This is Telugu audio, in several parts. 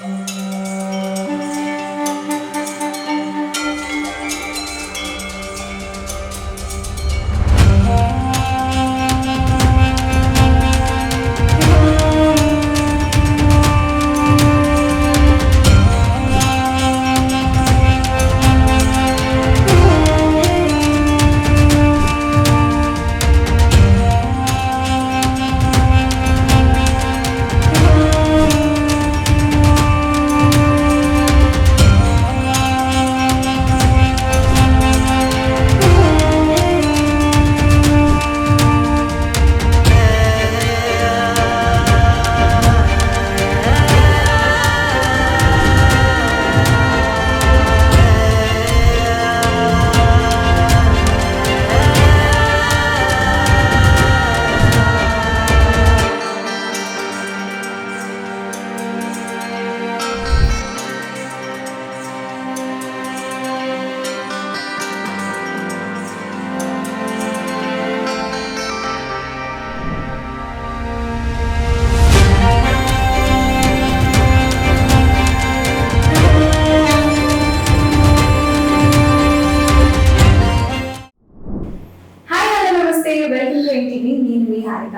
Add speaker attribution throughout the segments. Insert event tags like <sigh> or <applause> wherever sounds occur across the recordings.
Speaker 1: హాయ్ వెల్కమ్ నేను మీ హారిక.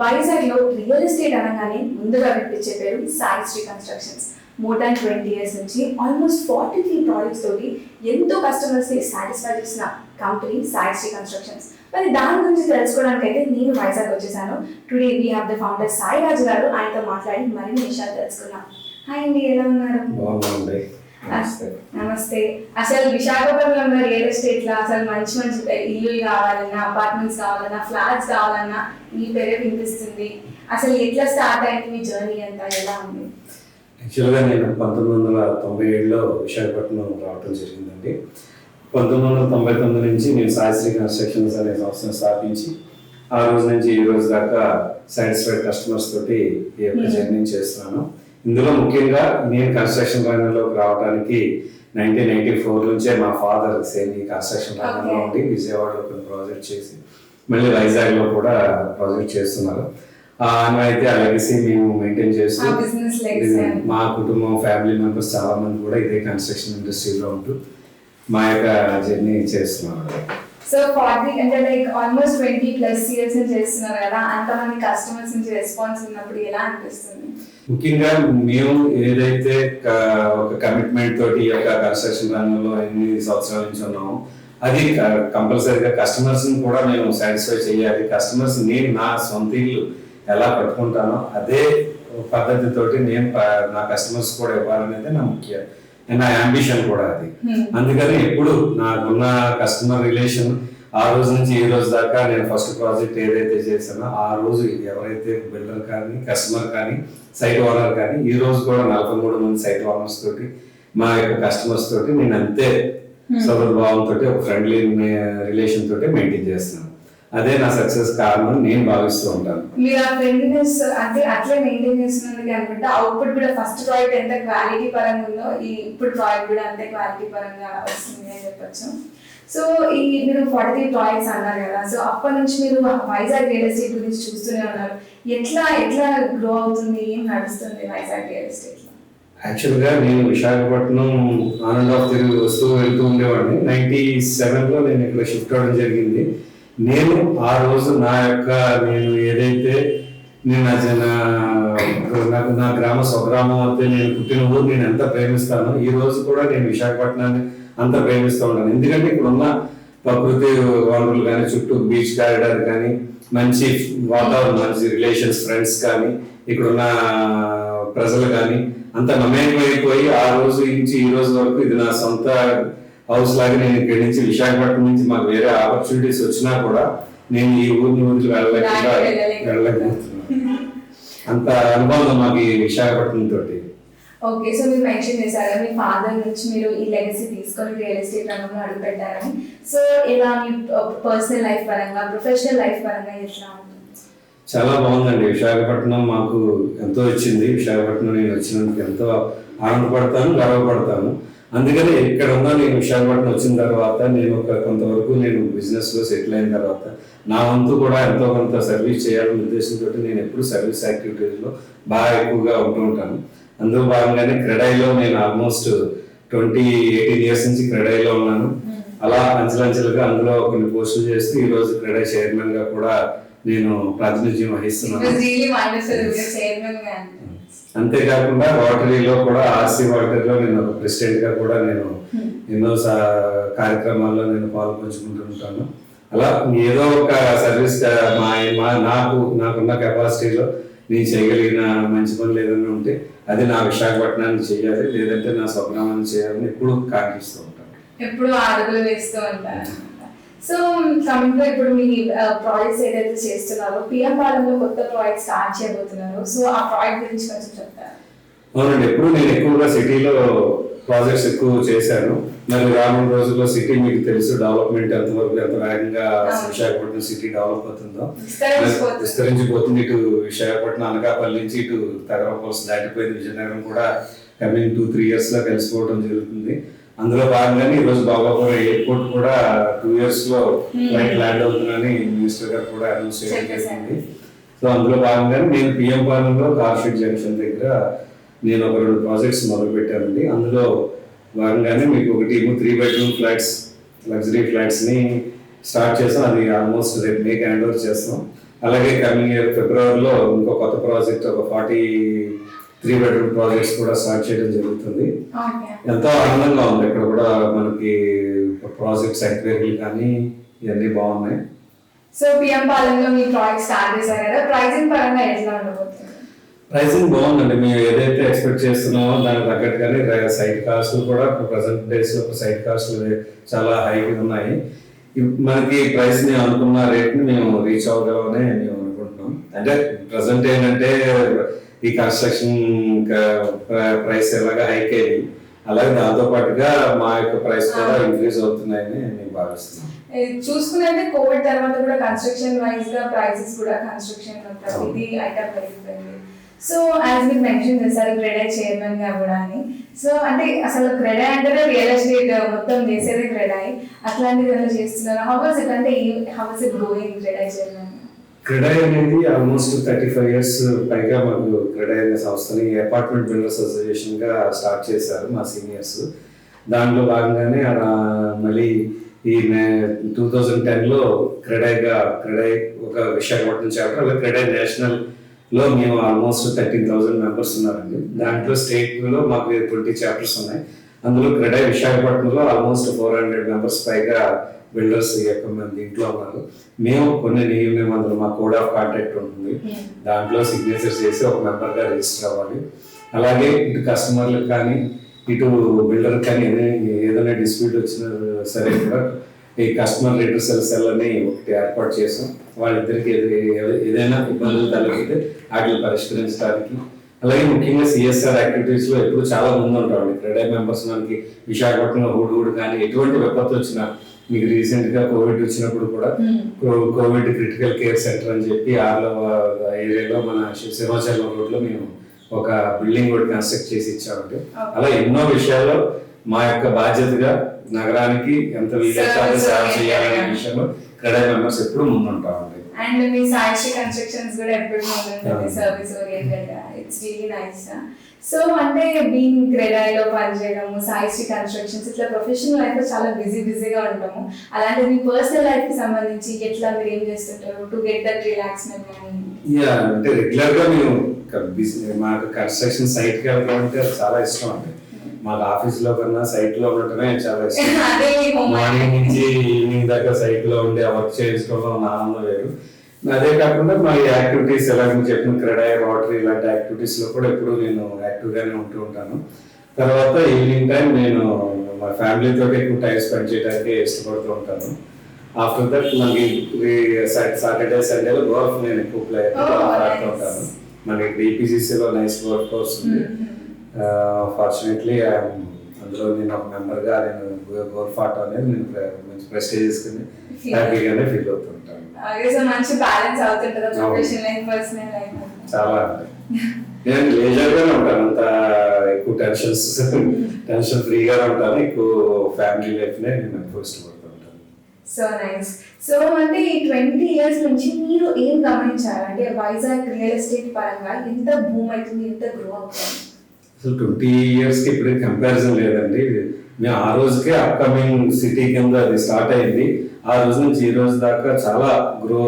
Speaker 1: వైజాగ్లో రియల్ ఎస్టేట్ అనగానే ముందుగా వినిపించే పేరు Sai Sri constructions. More than twenty years నుంచి ఆల్మోస్ట్ ఫార్టీ త్రీ ప్రాజెక్ట్స్ తోటి ఎంతో కస్టమర్స్ని సాటిస్ఫై చేసిన కంపెనీ సాయి శ్రీ కన్స్ట్రక్షన్స్. మరి దాని గురించి తెలుసుకోవడానికి అయితే నేను వైజాగ్ వచ్చేసాను. Today we have the founder Sai Raju గారు. ఆయనతో మాట్లాడి మరిన్ని విషయాలు తెలుసుకున్నాం హాయ్ అండి ఎలా ఉన్నారు?
Speaker 2: నమస్తే.
Speaker 1: నమస్తే. అసలు విశాఖపట్నంలో రియల్ ఎస్టేట్లో అసలు మంచి మంచి ఇల్లు కావాలన్నా అపార్ట్మెంట్స్ కావాలన్నా ఫ్లాట్స్ కావాలన్నా మీ పేరే వినిపిస్తుంది. అసలు ఎట్లా స్టార్ట్ అయింది మీ జర్నీ అంతా? ఎలా ఉంది?
Speaker 2: యాక్చువల్గా నేను పంతొమ్మిది వందల తొంభై ఏడులో విశాఖపట్నం రావటం జరిగిందండి. పంతొమ్మిది వందల తొంభై తొమ్మిది నుంచి నేను సాయశ్రీ కన్స్ట్రక్షన్స్ అనే సంస్థను స్థాపించి ఆ రోజు నుంచి ఈ రోజు దాకా సాటిస్ఫైడ్ కస్టమర్స్ తోటి ఈ యొక్క. జర్నీ చేస్తున్నాను. ఇందులో ముఖ్యంగా నేను కన్స్ట్రక్షన్ రంగంలోకి రావడానికి నైన్టీన్ నైన్టీ ఫోర్ నుంచే మా ఫాదర్ సేమ్ ఈ కన్స్ట్రక్షన్ రంగంలో. ఉండి విజయవాడలో కొన్ని ప్రాజెక్ట్ చేసి మళ్ళీ వైజాగ్లో కూడా ప్రాజెక్ట్ చేస్తున్నారు. అయితే ఆ లెగసీ మేము మెయింటైన్ చేస్తూ మా కుటుంబం ఫ్యామిలీ మెంబర్స్ చాలా మంది కూడా ఇదే కన్స్ట్రక్షన్ ఇండస్ట్రీలో ఉంటూ మా యొక్క జర్నీ చేస్తున్నాం
Speaker 1: సో ఫార్టీ అంటే like almost twenty plus years నుంచి చేస్తున్నారు కదా అంతమంది కస్టమర్స్ నుంచి రెస్పాన్స్ ఉన్నప్పుడు ఎలా అనిపిస్తుంది?
Speaker 2: ముఖ్యంగా మేము ఏదైతే ఒక కమిట్మెంట్ తోటి ఈ యొక్క కన్స్ట్రక్షన్ రంగంలో ఎన్ని సంవత్సరాల నుంచి ఉన్నామో అది కంపల్సరీగా కస్టమర్స్ కూడా మేము సాటిస్ఫై చేయాలి కస్టమర్స్ నేను నా సొంత ఇల్లు ఎలా పట్టుకుంటానో అదే పద్ధతితోటి నేను నా కస్టమర్స్ కూడా ఇవ్వాలనేది నా ముఖ్య నా అంబిషన్ కూడా అది.
Speaker 1: Hmm.
Speaker 2: అందుకని ఎప్పుడు నాకున్న కస్టమర్ రిలేషన్ ఆ రోజు నుంచి ఈ రోజు దాకా నేను ఫస్ట్ ప్రాజెక్ట్ ఏదైతే చేశానో ఆ రోజు ఎవరైతే బిల్డర్ కానీ కస్టమర్ కానీ సైట్ ఓనర్ కానీ ఈ రోజు కూడా నలభై మూడు మంది సైట్ ఓనర్స్ తోటి మా యొక్క కస్టమర్స్ తోటి నేను అంతే సౌహృద్భావంతో ఒక ఫ్రెండ్లీ రిలేషన్ తోటి మెయింటైన్ చేస్తున్నాను. అదే నా సక్సెస్ కారణం నేను భావిస్తూ ఉంటాను.
Speaker 1: మీరు ఆ ఫ్రెండ్లీనెస్ అంటే అట్లే మెయింటైన్ చేస్తున్నందుకు అనుకుంటే అవుట్పుట్ కూడా ఫస్ట్ ప్రాజెక్ట్ ఎంత క్వాలిటీ పరంగా ఉందో ఈ ఇప్పుడు ప్రాజెక్ట్ కూడా అంతే క్వాలిటీ పరంగా వస్తుంది అని చెప్పొచ్చు. సో ఈ మీరు ఫార్టీ త్రీ ప్రాజెక్ట్స్ అన్నారు కదా సో అప్పటి నుంచి మీరు వైజాగ్ రియల్ ఎస్టేట్ గురించి చూస్తూనే ఉన్నారు. ఎట్లా ఎట్లా గ్రో అవుతుంది ఏం నడుస్తుంది వైజాగ్ రియల్ ఎస్టేట్
Speaker 2: యాక్చువల్గా నేను విశాఖపట్నం ఆన్ అండ్ ఆఫ్ తిరిగి వస్తూ వెళ్తూ ఉండేవాడిని. నైన్టీ సెవెన్లో నేను ఇక్కడ షిఫ్ట్ అవ్వడం జరిగింది. నేను ఆ రోజు నా యొక్క నేను ఏదైతే నేను నా నాకు నా గ్రామ స్వగ్రామం అయితే నేను పుట్టిన ఊరు నేను ఎంత ప్రేమిస్తానో ఈ రోజు కూడా నేను విశాఖపట్నాన్ని అంత ప్రేమిస్తూ ఉంటాను ఎందుకంటే ఇక్కడ ఉన్న ప్రకృతి వనరులు కానీ చుట్టూ బీచ్ కారిడార్ కానీ మంచి వాతావరణం మంచి రిలేషన్స్ ఫ్రెండ్స్ కానీ ఇక్కడున్న ప్రజలు కానీ అంత మమేకమైపోయి ఆ రోజు నుంచి ఈ రోజు వరకు ఇది నా సొంత హౌస్ లాగా నేను ఇక్కడి నుంచి విశాఖపట్నం నుంచి మాకు వేరే ఆపర్చునిటీస్ వచ్చినా కూడా నేను ఈ ఊరిని వదిలి వెళ్ళలేకుండా. వెళ్ళలేకపోతున్నాను. అంత అనుబంధం మాకు ఈ విశాఖపట్నం తోటి.
Speaker 1: ఓకే సో మీరు మెన్షన్ చేశారు మీ ఫాదర్ నుంచి మీరు ఈ లెగసీ తీసుకొని రియల్ ఎస్టేట్ రంగంలో అడుగు పెట్టారని సో ఇలా మీ పర్సనల్ లైఫ్ పరంగా ప్రొఫెషనల్ లైఫ్ పరంగా ఎట్లా
Speaker 2: చాలా బాగుందండి. విశాఖపట్నం మాకు ఎంతో ఇచ్చింది. విశాఖపట్నం నేను వచ్చినందుకు ఎంతో ఆనందపడతాను గర్వపడతాను. అందుకని ఇక్కడ ఉన్న నేను విశాఖపట్నం వచ్చిన తర్వాత నేను ఒక కొంతవరకు నేను బిజినెస్లో సెటిల్ అయిన తర్వాత నా వంతు కూడా ఎంతో కొంత సర్వీస్ చేయాలనే ఉద్దేశంతో నేను ఎప్పుడు సర్వీస్ యాక్టివిటీస్లో బాగా ఎక్కువగా ఉంటూ ఉంటాను. అందులో భాగంగానే క్రెడైలో నేను ఆల్మోస్ట్ ట్వంటీ ఎయిటీన్ ఇయర్స్ నుంచి క్రెడైలో ఉన్నాను. అలా అంచెలంచెలుగా అందులో కొన్ని పోస్టులు చేస్తూ ఈ రోజు క్రెడై చైర్మన్గా కూడా నేను ప్రాతినిధ్యం వహిస్తున్నాను
Speaker 1: రియలీ వండర్ఫుల్ చైర్మన్గా
Speaker 2: అంతేకాకుండా రోటరీలో కూడా ఆర్సీ రోటరీలో నేను ఒక ప్రెసిడెంట్గా కూడా నేను ఎన్నో సా- కార్యక్రమాల్లో నేను పాల్పంచుకుంటూ ఉంటాను అలా ఏదో ఒక సర్వీస్ మా నాకు నాకున్న కెపాసిటీలో నేను చేయగలిగిన మంచి పనులు ఏదైనా ఉంటే అది నా విశాఖపట్నాన్ని చేయాలి లేదంటే నా స్వగ్రామాన్ని చేయాలని ఎప్పుడు కాంక్షిస్తూ ఉంటాను.
Speaker 1: ఎప్పుడు అడుగులు వేస్తూ ఉంటారు. సో కమింగ్ ఇప్పుడు మీ ప్రాజెక్ట్స్ ఏదైతే చేస్తున్నారో పిఎం పాలనలో కొత్త ప్రాజెక్ట్ స్టార్ట్ చేయబోతున్నారు సో ఆ ప్రాజెక్ట్ గురించి కొంచెం చెప్తారు?
Speaker 2: అవునండి ఎప్పుడు నేను ఎక్కువగా సిటీలో ప్రాజెక్ట్స్ ఎక్కువ చేశాను. మరి రానున్న రోజుల్లో సిటీ మీకు తెలుసు డెవలప్మెంట్ ఎంతవరకు ఎంత వేగంగా విశాఖపట్నం సిటీ డెవలప్ అవుతుందో.
Speaker 1: విస్తరించిపోతుంది.
Speaker 2: ఇటు విశాఖపట్నం అనకాపల్లి నుంచి ఇటు తగరపోల్స్ దాటిపోయింది విజయనగరం కూడా కమింగ్ టూ త్రీ ఇయర్స్లో కలిసిపోవడం జరుగుతుంది. అందులో భాగంగానే ఈ రోజు బాబాపురం ఎయిర్పోర్ట్ కూడా టూ ఇయర్స్లో ఫ్లైట్ ల్యాండ్ అవుతుందని మినిస్టర్ గారు కూడా అనౌన్స్ చేయడం. జరిగింది. సో అందులో భాగంగానే నేను పిఎం పాలనలో కార్షిక్ జంక్షన్ దగ్గర నేను ఒక రెండు ప్రాజెక్ట్స్ మొదలు పెట్టానండి అందులో భాగంగానే మీకు ఒకటి త్రీ బెడ్రూమ్ ఫ్లాట్స్ లగ్జరీ ఫ్లాట్స్ని స్టార్ట్ చేసాం. అది ఆల్మోస్ట్ రేపు మేక్ హ్యాండ్ ఓవర్ చేస్తాం. అలాగే కమింగ్ ఇయర్ ఫిబ్రవరిలో ఇంకో కొత్త ప్రాజెక్ట్ ఒక ఫార్టీ త్రీ బెడ్రూమ్ ప్రాజెక్ట్స్ కూడా స్టార్ట్ చేయడం జరుగుతుంది. ఎంతో ఆనందంగా ఉంది. ఇక్కడ కూడా మనకి ప్రాజెక్ట్స్ ఎంక్వైరీలు కానీ ఇవన్నీ బాగున్నాయి.
Speaker 1: సో పిఎం పాలనలో మీ ప్రాజెక్ట్ స్టార్ట్ చేశారు కదా ప్రైజింగ్ పరంగా ఎట్లా ఉండబోతుంది?
Speaker 2: ప్రైసింగ్ బాగుందండి. మేము ఏదైతే ఎక్స్పెక్ట్ చేస్తున్నామో దానికి తగ్గట్టుగానే సైట్ కాస్ట్ కూడా ప్రజెంట్ డేస్లో సైట్ కాస్ట్ చాలా హైకి ఉన్నాయి. మనకి ప్రైస్ని అనుకున్న రేట్ని మేము రీచ్ అవ్వగలమని మేము అనుకుంటున్నాం. అంటే ప్రజెంట్ ఏంటంటే ఈ కన్స్ట్రక్షన్ ప్రైస్ ఎలాగా హైక్ అయ్యింది అలాగే దాంతో పాటుగా మా యొక్క ప్రైస్ కూడా ఇంక్రీజ్ అవుతున్నాయని మేము భావిస్తున్నాం
Speaker 1: ఇది చూసుకున్నట్టే కోవిడ్ తర్వాత కూడా కన్స్ట్రక్షన్ వైజ్గా ప్రైసెస్ కూడా కన్స్ట్రక్షన్ ప్రతిదీ ఐటమ్ పెరిగిపోయింది. సో యాజ్ మీరు మెన్షన్ చేశారు క్రెడై చైర్మన్గా కూడా అని. సో అంటే అసలు క్రెడై అంటేనే రియల్ ఎస్టేట్ మొత్తం చేసేది క్రెడై అట్లాంటిది ఏమైనా చేస్తున్నారు? హౌ వాజ్ ఇట్ అంటే how was it going CREDAI chairman
Speaker 2: CREDAI అనేది ఆల్మోస్ట్ థర్టీ ఫైవ్ ఇయర్స్ పైగా మాకు క్రెడై అనే సంస్థని అపార్ట్మెంట్ బిల్డర్స్ అసోసియేషన్గా స్టార్ట్ చేశారు మా సీనియర్స్ దాంట్లో భాగంగానే మళ్ళీ ఈ టూ థౌజండ్ టెన్లో క్రెడైగా క్రెడై ఒక విశాఖపట్నం చాప్టర్ అలాగే క్రెడై నేషనల్లో మేము ఆల్మోస్ట్ థర్టీన్ థౌసండ్ మెంబర్స్ ఉన్నారండి. దాంట్లో స్టేట్లో మాకు ట్వంటీ చాప్టర్స్ ఉన్నాయి. అందులో క్రెడై విశాఖపట్నంలో ఆల్మోస్ట్ ఫోర్ హండ్రెడ్ మెంబర్స్ పైగా బిల్డర్స్ యొక్క మంది దీంట్లో ఉన్నారు. మేము కొన్ని నియమ అందులో మా కోడ్ ఆఫ్ కాంటాక్ట్ ఉంటుంది. దాంట్లో సిగ్నేచర్ చేసి ఒక మెంబర్గా రిజిస్టర్ అవ్వాలి. అలాగే ఇటు కస్టమర్లకు కానీ ఇటు బిల్డర్ కానీ ఏదైనా డిస్ప్యూట్ వచ్చినా సరే కూడా ఈ కస్టమర్ రిటర్సల్ సెల్ అని ఒకటి ఏర్పాటు చేసాం. వాళ్ళిద్దరికి ఏది- ఏదైనా ఇబ్బందులు తలెత్తితే వాటిని పరిష్కరించడానికి అలాగే ముఖ్యంగా సిఎస్ఆర్ యాక్టివిటీస్లో ఎప్పుడు చాలా ముందు ఉంటామండి క్రెడై మెంబర్స్ మనకి విశాఖపట్నంలో హుడ్ హుడ్ కానీ ఎటువంటి విపత్తు వచ్చినా మీకు రీసెంట్గా కోవిడ్ వచ్చినప్పుడు కూడా కోవిడ్ క్రిటికల్ కేర్ సెంటర్ అని చెప్పి ఆర్లో ఏరియాలో మన సింహాచలం రోడ్లో మేము ఒక బిల్డింగ్ కూడా కన్స్ట్రక్ట్ చేసి ఇచ్చామండి. అలా ఎన్నో విషయాల్లో మా యొక్క బాధ్యతగా నగరానికి ఎంత వీలైతే సేవ చేయాలనే విషయంలో క్రెడై మెంబర్స్ ఎప్పుడు ముందుంటామండి.
Speaker 1: అండ్ మీ సాక్షి కన్స్ట్రక్షన్స్ కూడా ఎప్పుడు ఉంటుంది. Service oriented it's really nice so అంటే బీయింగ్ క్రెడాయిలో పనిచేయడము సాయిశ్రీ కన్స్ట్రక్షన్స్ ఇట్లా ప్రొఫెషనల్ లైఫ్ చాలా బిజీ బిజీగా ఉంటాము. అలాంటి మీ పర్సనల్ లైఫ్కి సంబంధించి ఎట్లా మీరు ఏం చేస్తుంటారు? To get that relaxment
Speaker 2: yeah అంటే రెగ్యులర్గా మేము మాకు కన్స్ట్రక్షన్ సైట్కి వెళ్ళడం అంటే చాలా ఇష్టం అండి. మాకు ఆఫీస్లో కన్నా సైట్లో ఉండటమే చాలా ఇష్టం. <laughs> మార్నింగ్ నుంచి ఈవినింగ్ దాకా సైట్లో ఉండి వర్క్ చేసుకోవడం ఉన్న ఆనందం వేరు. అదే కాకుండా మా యాక్టివిటీస్ ఎలా మీరు చెప్పిన క్రెడాయి రోటరీ ఇలాంటి యాక్టివిటీస్లో కూడా ఎప్పుడు నేను యాక్టివ్ గానే ఉంటూ ఉంటాను. తర్వాత ఈవినింగ్ టైం నేను మా ఫ్యామిలీ తోటి ఎక్కువ టైం స్పెండ్ చేయడానికి ఇష్టపడుతూ ఉంటాను. ఆఫ్టర్ దట్ మనకి సాటర్డే సండేలో గోల్ఫ్ నేను ఎక్కువ ప్లే
Speaker 1: Oh,
Speaker 2: ఆడుతూ. ఉంటాను. మనకి BPCC లో నైస్ గోల్ఫ్ కోర్స్ ఉంది. ఫార్చునేట్లీ అందులో నేను ఒక మెంబర్గా నేను గోల్ఫ్ ఆడటం అనేది నేను మంచి చేసుకుని. హ్యాపీగానే ఫీల్ అవుతుంటాను
Speaker 1: మంచి బ్యాలెన్స్ అవుతుంటుంది. ప్రొఫెషనల్ లైఫ్ పర్సనల్ లైఫ్
Speaker 2: చాలా. నేను లేజర్ గానే ఉంటాను. అంత ఎక్కువ టెన్షన్స్ టెన్షన్ ఫ్రీగానే ఉంటాను. ఎక్కువ ఫ్యామిలీ లైఫ్ నే నేను ఎక్కువ ఇష్టపడుతూ ఉంటాను.
Speaker 1: సో నైస్ సో అంటే ఈ ట్వంటీ ఇయర్స్ నుంచి మీరు ఏం గమనించారు? అంటే వైజాగ్ రియల్ ఎస్టేట్ పరంగా ఎంత భూమి అవుతుంది ఎంత గ్రో అవుతుంది?
Speaker 2: అసలు ట్వంటీ ఇయర్స్కి ఇప్పుడు కంపారిజన్ లేదండి. మేము ఆ రోజుకే అప్కమింగ్ సిటీ కింద అది స్టార్ట్ అయింది. ఆ రోజు నుంచి ఈ రోజు దాకా చాలా గ్రో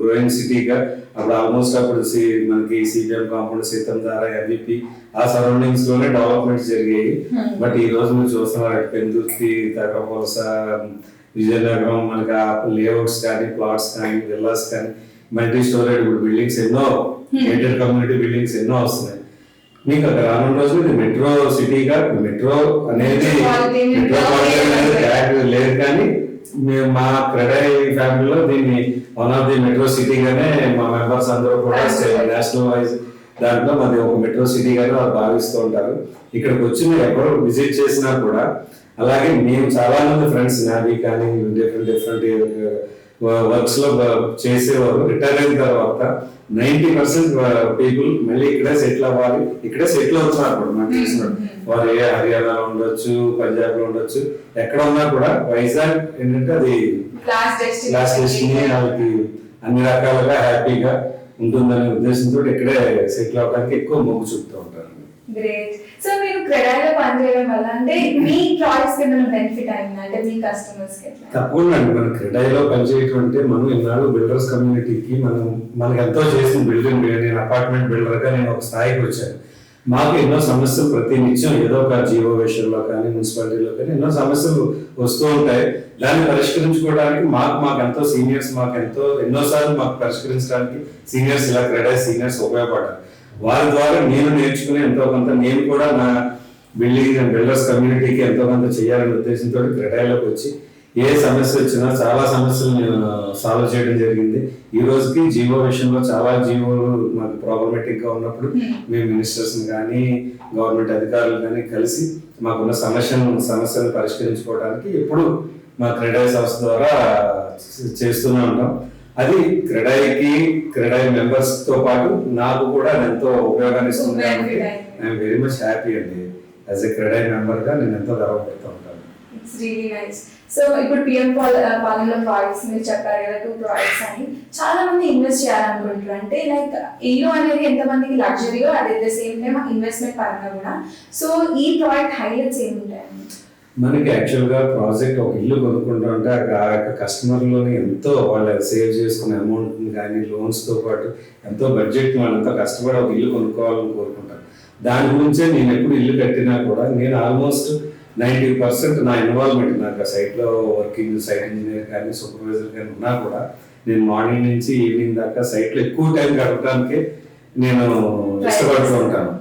Speaker 2: గ్రోయింగ్ సిటీగా అప్పుడు ఆల్మోస్ట్ అప్పుడు సి- మనకి సిపిఎం కాంపౌండ్ సీతంధార ఎంవిపి ఆ సరౌండింగ్స్లోనే డెవలప్మెంట్స్ జరిగాయి. బట్ ఈ రోజు మీరు చూస్తున్నారు పెందుర్తి తగ్గపోలస విజయనగరం మనకి ఆ లేఅవుట్స్ కానీ ప్లాట్స్ కానీ విల్లాస్ కానీ మల్టీ స్టోరేజ్ ఇప్పుడు బిల్డింగ్స్ ఎన్నో గేటెడ్ కమ్యూనిటీ బిల్డింగ్స్ ఎన్నో వస్తున్నాయి. మీకు అక్కడ రానున్న రోజులు మెట్రో సిటీగా మెట్రో అనేది మెట్రోపాలిటన్ లేదు. కానీ మేము మా క్రెడై ఫ్యామిలీలో దీన్ని వన్ ఆఫ్ ది మెట్రో సిటీగానే మా మెంబర్స్ అందరూ కూడా నేషనల్ వైజ్ దాంట్లో మాది ఒక మెట్రో సిటీగానే వాళ్ళు భావిస్తూ ఉంటారు. ఇక్కడికి వచ్చి మీరు ఎక్కడో విజిట్ చేసినా కూడా అలాగే మేము చాలా మంది ఫ్రెండ్స్ నావి కానీ డిఫరెంట్ డిఫరెంట్ వర్క్స్లో చేసేవారు. రిటైర్ అయిన తర్వాత నైన్టీ పర్సెంట్ పీపుల్ మళ్ళీ ఇక్కడే సెటిల్ అవ్వాలి. ఇక్కడే సెటిల్ అవుతున్నారు కూడా నాకు తెలిసినట్టు వారు ఏ హర్యానాలో ఉండొచ్చు పంజాబ్లో ఉండొచ్చు ఎక్కడ ఉన్నా కూడా వైజాగ్ ఏంటంటే అది
Speaker 1: లాస్ట్
Speaker 2: డెస్టినీ వాళ్ళకి అన్ని రకాలుగా హ్యాపీగా ఉంటుందనే ఉద్దేశంతో ఇక్కడే సెటిల్ అవడానికి ఎక్కువ మొగ్గు చూపుతూ ఉంటారు.
Speaker 1: గ్రేట్ సో మీరు క్రెడాయిలో పనిచేయడం వల్ల అంటే మీ ప్రాడక్ట్స్ ఏమైనా బెనిఫిట్ అయిందా? అంటే మీ కస్టమర్స్కి
Speaker 2: తప్పకుండా అండి. మన క్రెడాయిలో పనిచేయటం అంటే మనం ఇన్నాళ్ళు బిల్డర్స్ కమ్యూనిటీకి మనం మనకు ఎంతో చేసిన బిల్డింగ్ నేను అపార్ట్మెంట్ బిల్డర్గా నేను ఒక స్థాయికి వచ్చాను. మాకు ఎన్నో సమస్యలు ప్రతి నిత్యం ఏదో ఒక జీవో విషయంలో కానీ మున్సిపాలిటీలో కానీ ఎన్నో సమస్యలు వస్తూ ఉంటాయి. దాన్ని పరిష్కరించుకోవడానికి మాకు మాకు ఎంతో సీనియర్స్ మాకు ఎంతో ఎన్నోసార్లు మాకు పరిష్కరించడానికి సీనియర్స్ ఇలా క్రెడాయి సీనియర్స్ ఉపయోగపడాలి వారి ద్వారా నేను నేర్చుకుని ఎంతో కొంత నేను కూడా నా బిల్డింగ్ బిల్డర్స్ కమ్యూనిటీకి ఎంతో కొంత చేయాలనే ఉద్దేశంతో క్రెడైలోకి వచ్చి ఏ సమస్య వచ్చినా చాలా సమస్యలు నేను సాల్వ్ చేయడం జరిగింది. ఈ రోజుకి జీవో విషయంలో చాలా జీవోలు మాకు ప్రాబ్లమేటిక్గా ఉన్నప్పుడు మేము మినిస్టర్స్ కానీ గవర్నమెంట్ అధికారులు కానీ కలిసి మాకున్న సమస్యను సమస్యను పరిష్కరించుకోవడానికి ఎప్పుడు మా క్రెడై సంస్థ ద్వారా చేస్తూనే ఉంటాం. అది క్రెడైకి క్రెడై మెంబర్స్తో పాటు నాకు కూడా ఎంతో ఉపయోగాన్ని ఇస్తుంది కాబట్టి ఐఎమ్ వెరీ మచ్ హ్యాపీ అండి. యాజ్ ఎ క్రెడై మెంబర్గా నేను ఎంతో గర్వపడుతూ ఉంటాను.
Speaker 1: సో ఇప్పుడు పిఎం పాలనలో ప్రాడక్ట్స్ మీరు చెప్పారు కదా టూ ప్రాడక్ట్స్ అని. చాలా మంది ఇన్వెస్ట్ చేయాలనుకుంటారు అంటే లైక్ ఇల్లు అనేది ఎంతమందికి లగ్జరీగా at the same time investment పరంగా కూడా. సో ఈ ప్రాడక్ట్ హైలైట్స్ ఏముంటాయండి
Speaker 2: మనకి యాక్చువల్గా ప్రాజెక్ట్ ఒక ఇల్లు కొనుక్కుంటా అంటే ఆ యొక్క కస్టమర్లోని ఎంతో వాళ్ళు సేవ్ చేసుకునే అమౌంట్ కానీ లోన్స్తో పాటు ఎంతో బడ్జెట్ వాళ్ళంతా కష్టపడి ఒక ఇల్లు కొనుక్కోవాలని కోరుకుంటారు దాని గురించే నేను ఎప్పుడు ఇల్లు కట్టినా కూడా నేను ఆల్మోస్ట్ నైంటీ పర్సెంట్ నా ఇన్వాల్వ్మెంట్ నాకు ఆ site లో వర్కింగ్ సైట్ ఇంజనీర్ కానీ సూపర్వైజర్ కానీ ఉన్నా కూడా నేను మార్నింగ్ నుంచి ఈవినింగ్ దాకా site లో ఎక్కువ టైం గడపడానికి నేను ఇష్టపడుతూ ఉంటాను.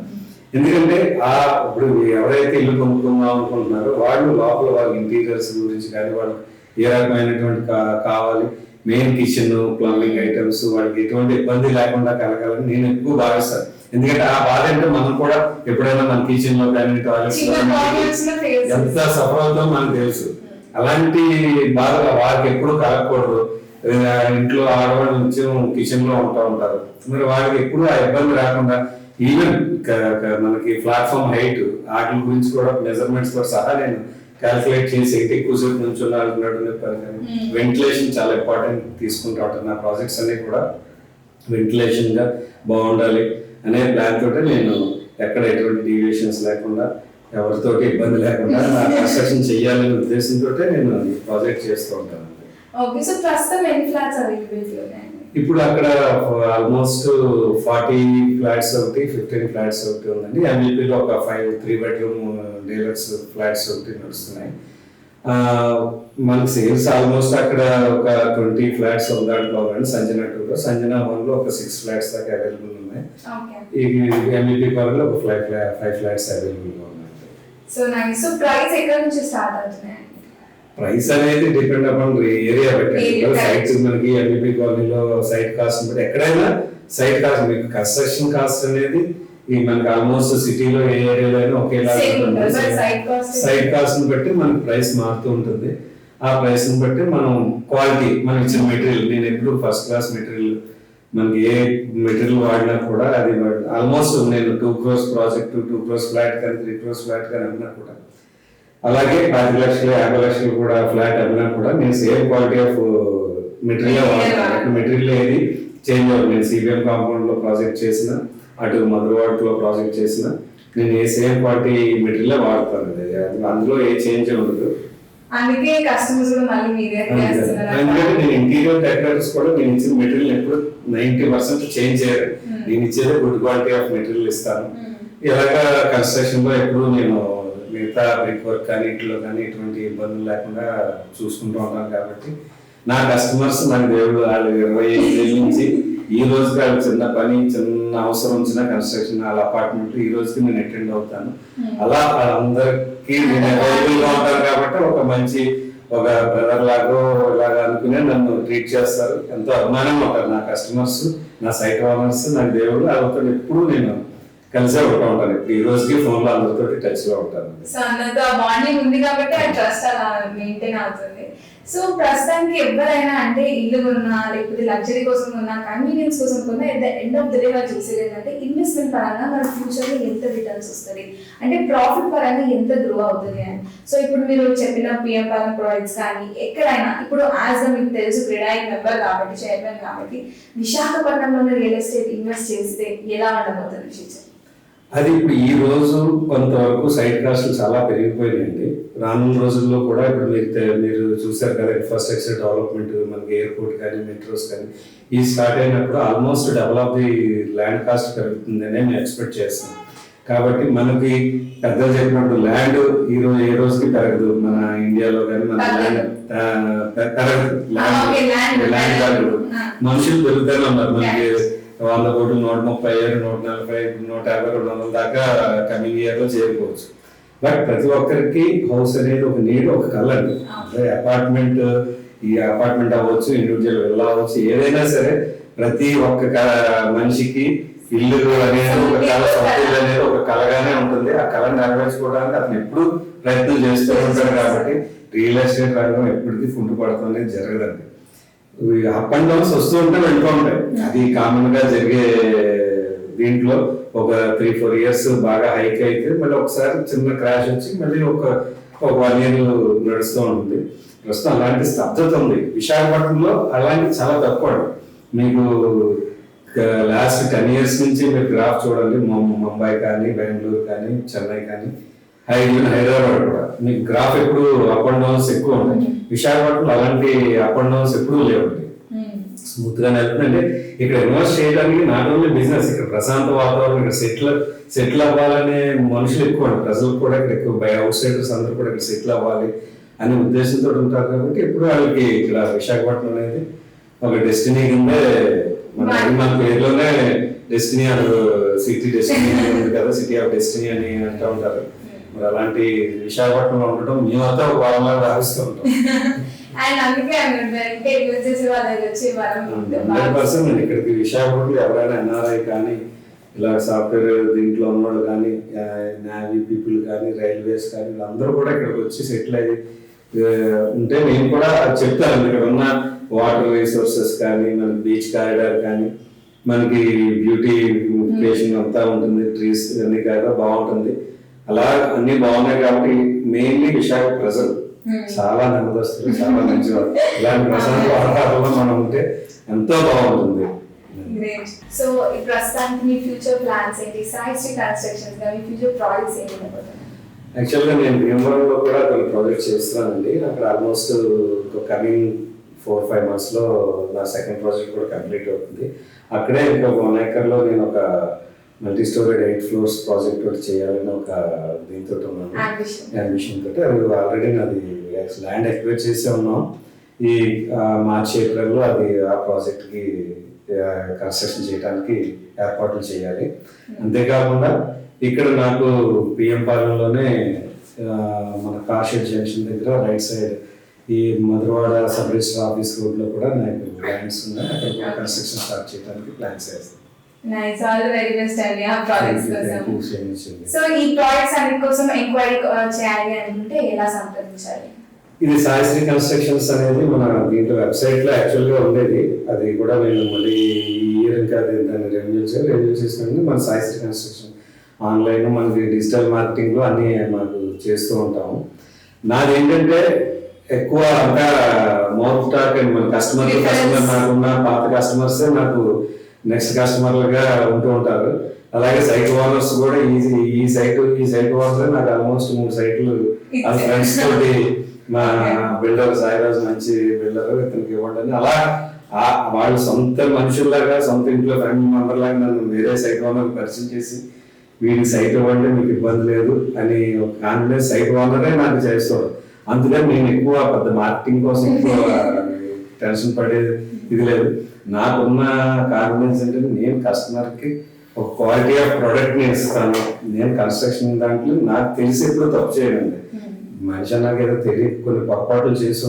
Speaker 2: ఎందుకంటే ఆ ఇప్పుడు ఎవరైతే ఇల్లు కొనుక్కుందాం అనుకుంటున్నారో వాళ్ళు లోపల వాళ్ళ ఇంటీరియర్స్ గురించి కానీ వాళ్ళు ఏ రకమైనటువంటి కావాలి మెయిన్ కిచెన్ ప్లంబింగ్ ఐటమ్స్ వాళ్ళకి ఎటువంటి ఇబ్బంది లేకుండా కలగాలని నేను ఎక్కువ భావిస్తాను. ఎందుకంటే ఆ బాధ అంటే మనం కూడా ఎప్పుడైనా మన కిచెన్లో కానీ టాయిలెట్స్ ఎంత అవుతామో మనకు తెలుసు. అలాంటి బాధ వారికి ఎప్పుడు కలగకూడదు. ఇంట్లో ఆడవాళ్ళు నుంచి కిచెన్లో ఉంటూ ఉంటారు. మరి వాళ్ళకి ఎప్పుడు ఆ ఇబ్బంది రాకుండా ఈవెన్ మనకి ప్లాట్ఫామ్ హైట్ వాటి గురించి కూడా మెజర్మెంట్స్తో సహా నేను క్యాల్కులేట్ చేసి ఎక్కువసేపు నుంచి అనుకున్నట్టు కానీ. వెంటిలేషన్ చాలా ఇంపార్టెంట్ తీసుకుంటా ఉంటాను నా ప్రాజెక్ట్స్ అన్ని కూడా. వెంటిలేషన్గా బాగుండాలి అనే ప్లాన్ తోటి నేను ఎక్కడ ఎటువంటి డీవియేషన్స్ లేకుండా ఎవరితోటి ఇబ్బంది లేకుండా నా <laughs> కన్స్ట్రక్షన్ చేయాలనే ఉద్దేశంతో నేను ఈ ప్రాజెక్ట్ చేస్తూ ఉంటాను.
Speaker 1: ఓకే సో ప్రస్తుతం ఎన్ని ఫ్లాట్స్ అవైలబిలిటీ ఉన్నాయండి
Speaker 2: ఇప్పుడు అక్కడ ఆల్మోస్ట్ ఫార్టీ ఫ్లాట్స్ ఒకటి ఫిఫ్టీన్ ఫ్లాట్స్ ఒకటి ఉందండి. ఎంఈపీలో ఒక five three bedroom deluxe flats ఒకటి నడుస్తున్నాయి. మనకి సేల్స్ ఆల్మోస్ట్ అక్కడ ఒక ట్వంటీ ఫ్లాట్స్ ఒక దాంట్లో ఉందండి సంజన టూలో. సంజన వన్లో ఒక సిక్స్ ఫ్లాట్స్ దాకా అవైలబుల్ ఉన్నాయి. ఈ ఎంఈపీ కాలంలో ఒక ఫైవ్ ఫైవ్ ఫ్లాట్స్ అవైలబుల్గా ఉన్నాయి.
Speaker 1: So nice. సో ప్రైస్ ఎక్కడ నుంచి స్టార్ట్ అవుతున్నాయండి
Speaker 2: ప్రైస్ అనేది డిపెండ్ అపాన్ ఏరియా బట్టి
Speaker 1: Area,
Speaker 2: సైట్ మనకి ఎంబీపీ కాలనీలో సైట్ కాస్ట్ బట్టి ఎక్కడైనా సైట్ కాస్ట్ మీకు కన్స్ట్రక్షన్ కాస్ట్ అనేది ఈ మనకి ఆల్మోస్ట్ సిటీలో ఏ ఏరియాలో అయినా ఒకేలా
Speaker 1: Same ఉంటుంది. But site cost is-
Speaker 2: site కాస్ట్ని బట్టి మనకి ప్రైస్ మారుతూ ఉంటుంది. ఆ ప్రైస్ని బట్టి మనం క్వాలిటీ మనం ఇచ్చిన మెటీరియల్ నేను ఎప్పుడు ఫస్ట్ క్లాస్ మెటీరియల్ మనకి ఏ మెటీరియల్ వాడినా కూడా అది ఆల్మోస్ట్ నేను two crores project two crores flat కానీ త్రీ క్రోర్స్ ఫ్లాట్ కానీ అమ్మినా కూడా అలాగే పది లక్షలు యాభై లక్షలు కూడా ఫ్లాట్ అమ్మినా కూడా నేను సేమ్ క్వాలిటీ ఆఫ్ మెటీరియల్ వాడతాను మెటీరియల్ ఏది చేంజ్ అవ్వదు. నేను సిబిఎం కాంపౌండ్లో ప్రాజెక్ట్ చేసిన అటు మధురవాడలో ప్రాజెక్ట్ చేసిన నేను ఏ సేమ్ క్వాలిటీ మెటీరియల్ వాడతాను. అది అందులో ఏ చేంజ్ ఉండదు.
Speaker 1: అందుకే కస్టమర్స్ కూడా మళ్ళీ మీ దగ్గర
Speaker 2: ఎందుకంటే
Speaker 1: చేస్తున్నారు
Speaker 2: నేను ఇంటీరియర్ డెకరేటర్స్ కూడా నేను ఇచ్చిన మెటీరియల్ ఎప్పుడు నైన్టీ పర్సెంట్ చేంజ్ చేయరు
Speaker 1: Hmm.
Speaker 2: నేను ఇచ్చేది గుడ్ క్వాలిటీ ఆఫ్ మెటీరియల్ ఇస్తాను.
Speaker 1: Hmm.
Speaker 2: ఇలాగా కన్స్ట్రక్షన్లో ఎప్పుడు నేను మిగతా బ్రిక్ వర్క్ కానీ ఇంట్లో కానీ ఎటువంటి ఇబ్బందులు లేకుండా చూసుకుంటూ ఉంటాను కాబట్టి నా కస్టమర్స్ నాకు దేవుడు వాళ్ళు ఇరవై ఐదు ఏళ్ళ నుంచి ఈ రోజుకి వాళ్ళు చిన్న పని చిన్న అవసరం వచ్చిన కన్స్ట్రక్షన్ వాళ్ళ అపార్ట్మెంట్ ఈ రోజుకి నేను అటెండ్ అవుతాను.
Speaker 1: Hmm.
Speaker 2: అలా వాళ్ళందరికీ నేను అవైలబుల్గా ఉంటాను కాబట్టి ఒక మంచి ఒక బ్రదర్ లాగో ఇలాగ అనుకునే నన్ను ట్రీట్ చేస్తారు. ఎంతో అభిమానంగా ఉంటారు నా కస్టమర్స్ నా సైట్ ఓనర్స్ నాకు దేవుడు వాళ్ళతో ఎప్పుడు నేను కలిసే ఉంటా ఉంటాను. కాబట్టి ఈ రోజుకి ఫోన్లో అందరితో టచ్లో ఉంటాను
Speaker 1: సో అందరితో బాండింగ్ ఉంది కాబట్టి ఆ ట్రస్ట్ అలా మెయింటైన్ అవుతుంది. సో ప్రస్తుతానికి ఎవరైనా అంటే ఇల్లు ఉన్నా లేకపోతే లగ్జరీ కోసం ఉన్నా కన్వీనియన్స్ కోసం కొన్నా at the end of the day వాళ్ళు చూసేది ఏంటంటే ఇన్వెస్ట్మెంట్ పరంగా మన ఫ్యూచర్లో ఎంత రిటర్న్స్ వస్తుంది అంటే ప్రాఫిట్ పరంగా ఎంత గ్రో అవుతుంది అని. సో ఇప్పుడు మీరు చెప్పిన పిఎం పరం ప్రాజెక్ట్స్ కానీ ఎక్కడైనా ఇప్పుడు యాజ్ మీకు తెలుసు క్రీడాయి మెంబర్ కాబట్టి చైర్మన్ కాబట్టి విశాఖపట్నంలోనే రియల్ ఎస్టేట్ ఇన్వెస్ట్ చేస్తే ఎలా ఉండబోతుంది ఫ్యూచర్
Speaker 2: అది ఇప్పుడు ఈ రోజు కొంతవరకు సైట్ కాస్ట్లు చాలా పెరిగిపోయినాయండి. రానున్న రోజుల్లో కూడా ఇప్పుడు మీరు మీరు చూసారు కదా ఇన్ఫ్రాస్ట్రక్చర్ డెవలప్మెంట్ మనకి ఎయిర్పోర్ట్ కానీ మెట్రోస్ కానీ ఈ స్టార్ట్ అయినప్పుడు almost double of the land cost పెరుగుతుందనే మేము ఎక్స్పెక్ట్ చేస్తున్నాం. కాబట్టి మనకి పెద్దలు చెప్పినట్టు ల్యాండ్ ఈ రోజు ఏ రోజుకి పెరగదు. మన ఇండియాలో కానీ మన ల్యాండ్ పెరగదు. Land land. మనుషులు పెరుగుతూనే ఉన్నారు. మనకి వంద కోట్లు నూట ముప్పై ఏడు నూట నలభై నూట యాభై రెండు వందల దాకా కమింగ్ ఇయర్లో చేరుకోవచ్చు. బట్ ప్రతి ఒక్కరికి హౌస్ అనేది ఒక నీడ్ ఒక కళ అండి అంటే అపార్ట్మెంట్ ఈ అపార్ట్మెంట్ అవ్వచ్చు ఇండివిజువల్ విల్లా అవ్వచ్చు ఏదైనా సరే ప్రతి ఒక్క మనిషికి ఇల్లు అనేది ఒక కళ అనేది ఒక కళగానే ఉంటుంది. ఆ కళను నెరవేర్చుకోవడానికి అతను ఎప్పుడు ప్రయత్నం చేస్తూ ఉంటాడు కాబట్టి రియల్ ఎస్టేట్ రంగం ఎప్పటికీ ఫుడ్ పడటం అనేది జరగదండి. అప్ అండ్ డౌన్స్ వస్తూ ఉంటే వెళ్తూ ఉంటాయి. అది కామన్గా జరిగే దీంట్లో ఒక త్రీ ఫోర్ ఇయర్స్ బాగా హైక్ అయితే మళ్ళీ ఒకసారి చిన్న క్రాష్ వచ్చి మళ్ళీ ఒక ఒక వన్ ఇయర్ నడుస్తూ ఉంటుంది. ప్రస్తుతం అలాంటి స్తబ్దత ఉంది. విశాఖపట్నంలో అలాంటి చాలా తక్కువ మీకు లాస్ట్ టెన్ ఇయర్స్ నుంచి మీరు గ్రాఫ్ చూడండి. ముంబై కానీ బెంగళూరు కానీ చెన్నై కానీ. హైదరాబాద్ కూడా. మీకు గ్రాఫ్ ఎప్పుడు అప్ అండ్ డౌన్స్ ఎక్కువ ఉంటాయి. విశాఖపట్నంలో అలాంటి అప్ అండ్ డౌన్స్ ఎప్పుడూ లేవండి స్మూత్గా వెళ్తుందంటే ఇక్కడ ఇన్వెస్ట్ చేయడానికి నాట్ ఓన్లీ బిజినెస్ ఇక్కడ ప్రశాంత వాతావరణం ఇక్కడ సెటిల్ సెటిల్ అవ్వాలనే మనుషులు ఎక్కువ. ప్రజలు కూడా ఇక్కడ ఎక్కువ బై అవుట్ సైడర్స్ అందరూ కూడా ఇక్కడ సెటిల్ అవ్వాలి అనే ఉద్దేశంతో ఉంటారు కాబట్టి ఎప్పుడు వాళ్ళకి ఇక్కడ విశాఖపట్నం అనేది ఒక డెస్టినీ కిందే మన మన పేరులోనే డెస్టినీ అని సిటీ డెస్టినీ ఉంది కదా సిటీ ఆఫ్ డెస్టినీ అని అంటూ ఉంటారు. మరి అలాంటి విశాఖపట్నంలో ఉండటం మేమంతా ఒక వాళ్ళ భావిస్తూ ఉంటాం
Speaker 1: అండ్ అందుకే అంటే యూజ్ చేసే వాళ్ళ దగ్గర వచ్చి
Speaker 2: హండ్రెడ్
Speaker 1: వరం
Speaker 2: పర్సెంట్ అండి. ఇక్కడికి విశాఖపట్నంలో ఎవరైనా ఎన్ఆర్ఐ కానీ ఇలా సాఫ్ట్వేర్ దీంట్లో ఉన్నవాళ్ళు కానీ నేవీ పీపుల్ కానీ రైల్వేస్ కానీ వీళ్ళందరూ కూడా ఇక్కడికి వచ్చి సెటిల్ అయ్యి ఉంటే నేను కూడా చెప్తాను. ఇక్కడ ఉన్న వాటర్ రిసోర్సెస్ కానీ మన బీచ్ కారిడార్ కానీ మనకి బ్యూటీ ప్లేషన్ అంతా ఉంటుంది. ట్రీస్ అన్ని కాగా బాగుంటుంది. అలా అన్ని బాగున్నాయి కాబట్టి మెయిన్లీ విశాఖ ప్రజలు. చాలా నెమ్మదస్తులు చాలా మంచివారు. ఇలాంటి ప్రశాంత వాతావరణంలో మనం ఉంటే ఎంతో బాగుంటుంది.
Speaker 1: సో ఈ ప్రస్తుతానికి మీ ఫ్యూచర్ ప్లాన్స్ ఏంటి? సాయిశ్రీ కన్స్ట్రక్షన్స్గా మీ ఫ్యూచర్ ప్రాజెక్ట్స్ ఏంటి ఉండబోతున్నాయి
Speaker 2: యాక్చువల్గా నేను భీమవరంలో కూడా కొన్ని ప్రాజెక్ట్స్ చేస్తున్నానండి. అక్కడ ఆల్మోస్ట్ కమింగ్ ఫోర్ ఫైవ్ మంత్స్లో నా సెకండ్ ప్రాజెక్ట్ కూడా కంప్లీట్ అవుతుంది. అక్కడే ఇంకా వన్ ఏకర్లో నేను ఒక multi storeyed eight floors project ఒకటి చేయాలని ఒక దీంతో ఉన్నాను.
Speaker 1: అంబిషన్
Speaker 2: అంబిషన్ తోటి. అది ఆల్రెడీ నాది ల్యాండ్ ఎక్వైర్ చేసే ఉన్నాం. ఈ మార్చి ఏప్రిల్లో అది ఆ ప్రాజెక్ట్కి కన్స్ట్రక్షన్ చేయడానికి ఏర్పాట్లు చేయాలి. అంతేకాకుండా ఇక్కడ నాకు పిఎం పాలెంలోనే ఆ, మన కాషెడ్ జంక్షన్ దగ్గర రైట్ సైడ్ ఈ మధురవాడ సబ్ రిజిస్టర్ ఆఫీస్ రోడ్లో కూడా నాకు ల్యాండ్స్ ఉన్నాయి. అక్కడ కూడా కన్స్ట్రక్షన్ స్టార్ట్ చేయడానికి ప్లాన్స్ చేస్తాను
Speaker 1: నైస్ ఆల్ వెరీ బెస్ట్ అండి ఆ ప్రాజెక్ట్స్ కోసం. సో ఈ ప్రాజెక్ట్స్ అన్నిటి కోసం ఎంక్వైరీ చేయాలి అనుకుంటే ఎలా సంప్రదించాలి?
Speaker 2: ఇది సాయిశ్రీ కన్స్ట్రక్షన్స్ అనేది మన దీంట్లో వెబ్సైట్లో యాక్చువల్గా ఉండేది. అది కూడా నేను మళ్ళీ ఈ ఇయర్ ఇంకా దాన్ని రెన్యూ చేయాలి రెన్యూ చేసినందుకు మన సాయిశ్రీ కన్స్ట్రక్షన్ ఆన్లైన్ మనకి డిజిటల్ మార్కెటింగ్లో అన్ని మాకు చేస్తూ ఉంటాము. నాది ఏంటంటే ఎక్కువ అంతా మౌత్ టాక్ అండ్ మన కస్టమర్. కస్టమర్ నాకున్న పాత కస్టమర్స్ నాకు నెక్స్ట్ కస్టమర్లుగా ఉంటూ ఉంటారు. అలాగే సైట్ ఓనర్స్ కూడా ఈ ఈ సైట్ ఈ సైట్ ఓనర్ నాకు ఆల్మోస్ట్ మూడు సైట్లు వాళ్ళ ఫ్రెండ్స్ తోటి మా బిల్డర్ సాయిరాజ్ మంచి బిల్డర్ ఇతనికి ఇవ్వండి అలా వాళ్ళు సొంత మనుషుల్లాగా సొంత ఇంట్లో ఫ్యామిలీ మెంబర్ లాగా నన్ను వేరే సైట్ ఓనర్ పరిచయం చేసి వీడికి సైట్ ఇవ్వండి మీకు ఇబ్బంది లేదు అని ఒక కాన్ఫిడెన్స్ సైట్ ఓనరే నాకు చేస్తాడు. అందుకని నేను ఎక్కువ పెద్ద మార్కెటింగ్ కోసం ఎక్కువ <laughs> టెన్షన్ పడేది ఇది లేదు. నాకున్న కాన్ఫిడెన్స్ ఏంటంటే నేను కస్టమర్కి ఒక క్వాలిటీ ఆఫ్ ప్రోడక్ట్ నేను ఇస్తాను. నేను కన్స్ట్రక్షన్ దాంట్లో నాకు తెలిసి ఎప్పుడు తప్పు చేయనండి. మనిషి నాకు ఏదో తెలియక కొన్ని పొరపాట్లు చేసి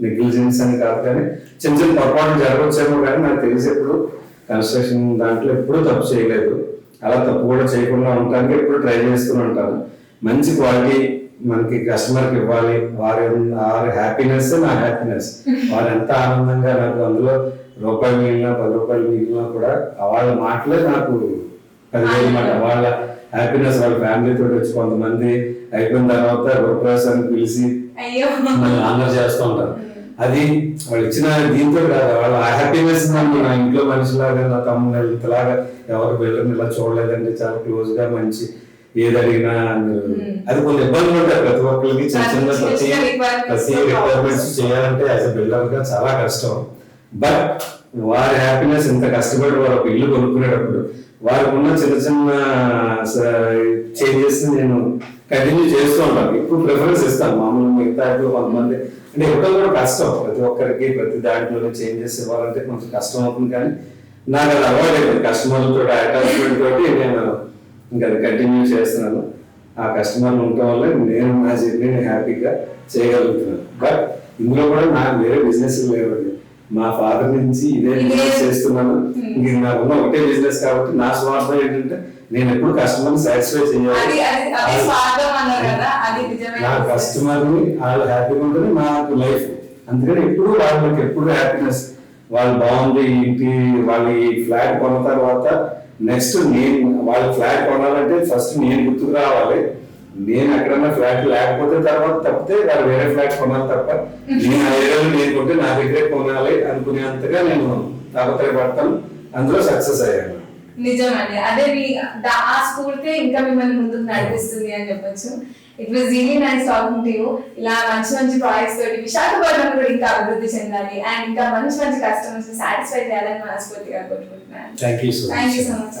Speaker 2: నెగ్లిజెన్స్ అని కాదు కానీ చిన్న చిన్న పొరపాట్లు జరగవచ్చేమో కానీ నాకు తెలిసి ఎప్పుడు కన్స్ట్రక్షన్ దాంట్లో ఎప్పుడూ తప్పు చేయలేదు. అలా తప్పు కూడా చేయకుండా ఉండడానికి ఎప్పుడు ట్రై చేస్తూనే ఉంటాను. మంచి క్వాలిటీ మనకి కస్టమర్కి ఇవ్వాలి. వారి వారి హ్యాపీనెస్ నా హ్యాపీనెస్ <laughs> వాళ్ళు ఎంత ఆనందంగా నాకు అందులో రూపాయలు మిగిలినా పది రూపాయలు మిగిలినా కూడా వాళ్ళ మాటలే నాకు పదివేలు మాట వాళ్ళ హ్యాపీనెస్ వాళ్ళ ఫ్యామిలీ తోటి వచ్చి కొంతమంది అయిపోయిన తర్వాత రూపాయలు పిలిచి ఆనర్ చేస్తూ ఉంటారు. అది వాళ్ళు ఇచ్చిన దీంతో కాదు వాళ్ళ హ్యాపీనెస్ నన్ను నా ఇంట్లో మనిషిలాగా నా తమ్ముడు ఇంతలాగా ఎవరు బిల్డర్ని ఇలా చూడలేదండి చాలా క్లోజ్గా మంచి ఏది అడిగినా మీరు- అది కొన్ని ఇబ్బందులు ఉంటాయి ప్రతి ఒక్కరికి. చిన్న చిన్న ప్రతి ప్రతి రిక్వైర్మెంట్స్ చేయాలంటే యాజ్ అ బిల్డర్గా చాలా కష్టం. బట్ వారి హ్యాపీనెస్ ఇంత కష్టపడి వారు ఒక ఇల్లు కొనుక్కునేటప్పుడు వారికి ఉన్న చిన్న చిన్న చేంజెస్ నేను కంటిన్యూ చేస్తూ ఉంటాను. ఎక్కువ ప్రిఫరెన్స్ ఇస్తాను. మామూలు మిగతా కొంతమంది అంటే ఇవ్వడం కూడా కష్టం. ప్రతి ఒక్కరికి ప్రతి దాంట్లో చేంజెస్ ఇవ్వాలంటే కొంచెం కష్టం అవుతుంది కానీ నాకు అది అలవాటు అయిపోయింది కస్టమర్లతో అటాచ్మెంట్ తోటి నేను ఇంకా అది కంటిన్యూ చేస్తున్నాను. ఆ కస్టమర్లు ఉండటం వల్ల నేను నా జర్నీని హ్యాపీగా చేయగలుగుతున్నాను. బట్ ఇందులో కూడా నాకు వేరే బిజినెస్ లేవండి. మా ఫాదర్ నుంచి ఇదే బిజినెస్ చేస్తున్నాను. ఇది నాకున్న ఒకటే బిజినెస్ కాబట్టి నా స్వార్థం ఏంటంటే నేను ఎప్పుడు కస్టమర్ సాటిస్ఫై చేయాలి. నా కస్టమర్ని వాళ్ళు హ్యాపీగా ఉంటుంది నాకు లైఫ్ అందుకని ఎప్పుడు వాళ్ళకి ఎప్పుడు హ్యాపీనెస్ వాళ్ళు బాగుంది ఇంటి వాళ్ళు ఈ ఫ్లాట్ కొన్న తర్వాత నెక్స్ట్ నేను వాళ్ళ ఫ్లాట్ కొనాలంటే ఫస్ట్ నేను గుర్తుకు రావాలి. నేను ఎక్కడన్నా ఫ్లాట్ లేకపోతే తర్వాత తప్పితే వాళ్ళు వేరే ఫ్లాట్ కొనాలి తప్ప నేను ఏరియాలో నేను కొంటే నా దగ్గరే కొనాలి అనుకునేంతగా నేను తాపత్రయపడతాను అందులో సక్సెస్ అయ్యాను.
Speaker 1: నిజమండి. అదే ఆ స్ఫూర్తి ఇంకా మిమ్మల్ని ముందుకు నడిపిస్తుంది అని చెప్పొచ్చు. It was really nice talking to you ఇలా మంచి మంచి ప్రాజెక్ట్స్ తోటి విశాఖపట్నం కూడా ఇంకా అభివృద్ధి చెందాలి అండ్ ఇంకా మంచి మంచి కస్టమర్స్ సాటిస్ఫై చేయాలని మనస్ఫూర్తిగా కోరుకుంటున్నాను.
Speaker 2: Thank you so much